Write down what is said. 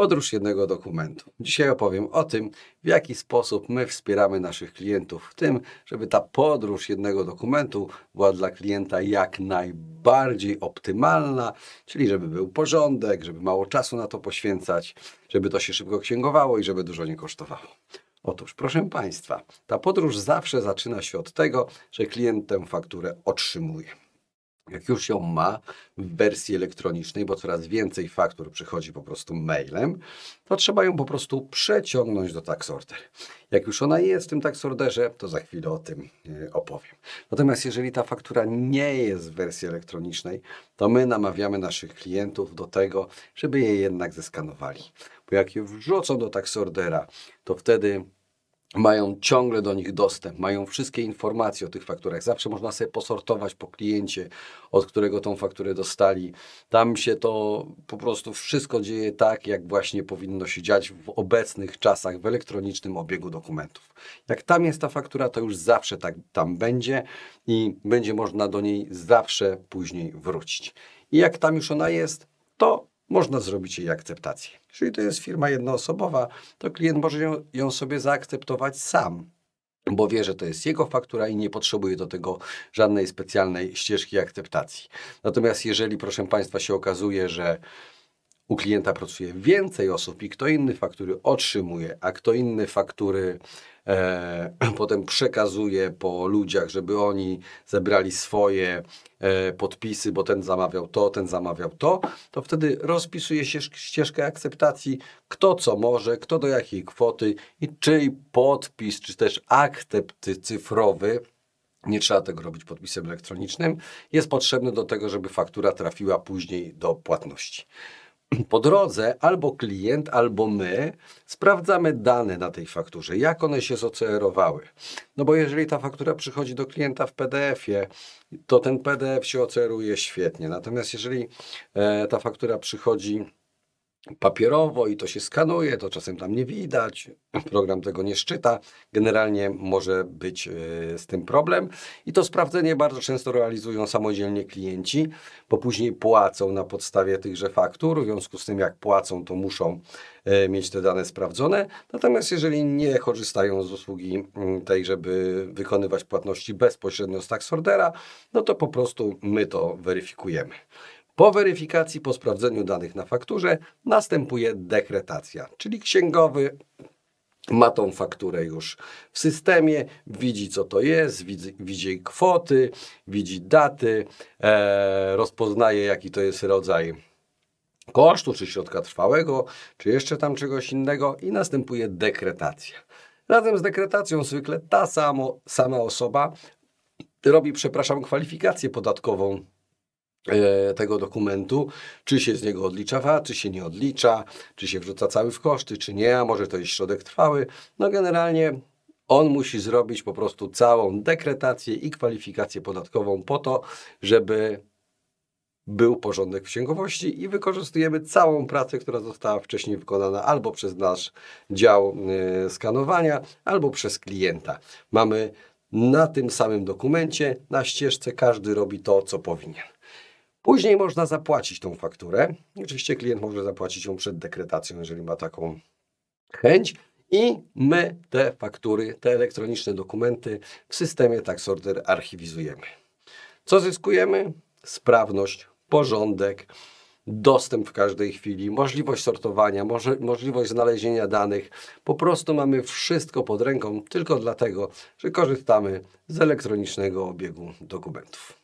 Podróż jednego dokumentu. Dzisiaj opowiem o tym, w jaki sposób my wspieramy naszych klientów w tym, żeby ta podróż jednego dokumentu była dla klienta jak najbardziej optymalna, czyli żeby był porządek, żeby mało czasu na to poświęcać, żeby to się szybko księgowało i żeby dużo nie kosztowało. Otóż, proszę Państwa, ta podróż zawsze zaczyna się od tego, że klient tę fakturę otrzymuje. Jak już ją ma w wersji elektronicznej, bo coraz więcej faktur przychodzi po prostu mailem, to trzeba ją po prostu przeciągnąć do taksorder. Jak już ona jest w tym taksorderze, to za chwilę o tym e, opowiem. Natomiast jeżeli ta faktura nie jest w wersji elektronicznej, to my namawiamy naszych klientów do tego, żeby je jednak zeskanowali. Bo jak je wrzucą do taksordera, to wtedy mają ciągle do nich dostęp, mają wszystkie informacje o tych fakturach. Zawsze można sobie posortować po kliencie, od którego tą fakturę dostali. Tam się to po prostu wszystko dzieje tak, jak właśnie powinno się dziać w obecnych czasach w elektronicznym obiegu dokumentów. Jak tam jest ta faktura, to już zawsze tak tam będzie i będzie można do niej zawsze później wrócić. I jak tam już ona jest, to można zrobić jej akceptację. Jeżeli to jest firma jednoosobowa, to klient może ją, ją sobie zaakceptować sam, bo wie, że to jest jego faktura i nie potrzebuje do tego żadnej specjalnej ścieżki akceptacji. Natomiast jeżeli, proszę Państwa, się okazuje, że u klienta pracuje więcej osób i kto inny faktury otrzymuje, a kto inny faktury e, potem przekazuje po ludziach, żeby oni zebrali swoje e, podpisy, bo ten zamawiał to, ten zamawiał to, to wtedy rozpisuje się ścieżkę akceptacji, kto co może, kto do jakiej kwoty i czyj podpis, czy też akcept cyfrowy nie trzeba tego robić podpisem elektronicznym. Jest potrzebny do tego, żeby faktura trafiła później do płatności. Po drodze albo klient, albo my sprawdzamy dane na tej fakturze, jak one się zocerowały. No bo jeżeli ta faktura przychodzi do klienta w PDF-ie, to ten PDF się oceruje świetnie. Natomiast jeżeli e, ta faktura przychodzi papierowo i to się skanuje, to czasem tam nie widać, program tego nie szczyta. Generalnie może być e, z tym problem i to sprawdzenie bardzo często realizują samodzielnie klienci, bo później płacą na podstawie tychże faktur, w związku z tym jak płacą, to muszą e, mieć te dane sprawdzone. Natomiast jeżeli nie korzystają z usługi mm, tej, żeby wykonywać płatności bezpośrednio z taxordera, no to po prostu my to weryfikujemy. Po weryfikacji, po sprawdzeniu danych na fakturze następuje dekretacja, czyli księgowy ma tą fakturę już w systemie, widzi co to jest, widzi, widzi kwoty, widzi daty, e, rozpoznaje jaki to jest rodzaj kosztu, czy środka trwałego, czy jeszcze tam czegoś innego i następuje dekretacja. Razem z dekretacją zwykle ta samo, sama osoba robi, przepraszam, kwalifikację podatkową tego dokumentu, czy się z niego odlicza VAT, czy się nie odlicza, czy się wrzuca cały w koszty, czy nie, a może to jest środek trwały. No generalnie on musi zrobić po prostu całą dekretację i kwalifikację podatkową po to, żeby był porządek księgowości i wykorzystujemy całą pracę, która została wcześniej wykonana albo przez nasz dział e, skanowania, albo przez klienta. Mamy na tym samym dokumencie, na ścieżce każdy robi to, co powinien. Później można zapłacić tą fakturę. Oczywiście klient może zapłacić ją przed dekretacją, jeżeli ma taką chęć. I my te faktury, te elektroniczne dokumenty w systemie TaxOrder archiwizujemy. Co zyskujemy? Sprawność, porządek, dostęp w każdej chwili, możliwość sortowania, może, możliwość znalezienia danych. Po prostu mamy wszystko pod ręką tylko dlatego, że korzystamy z elektronicznego obiegu dokumentów.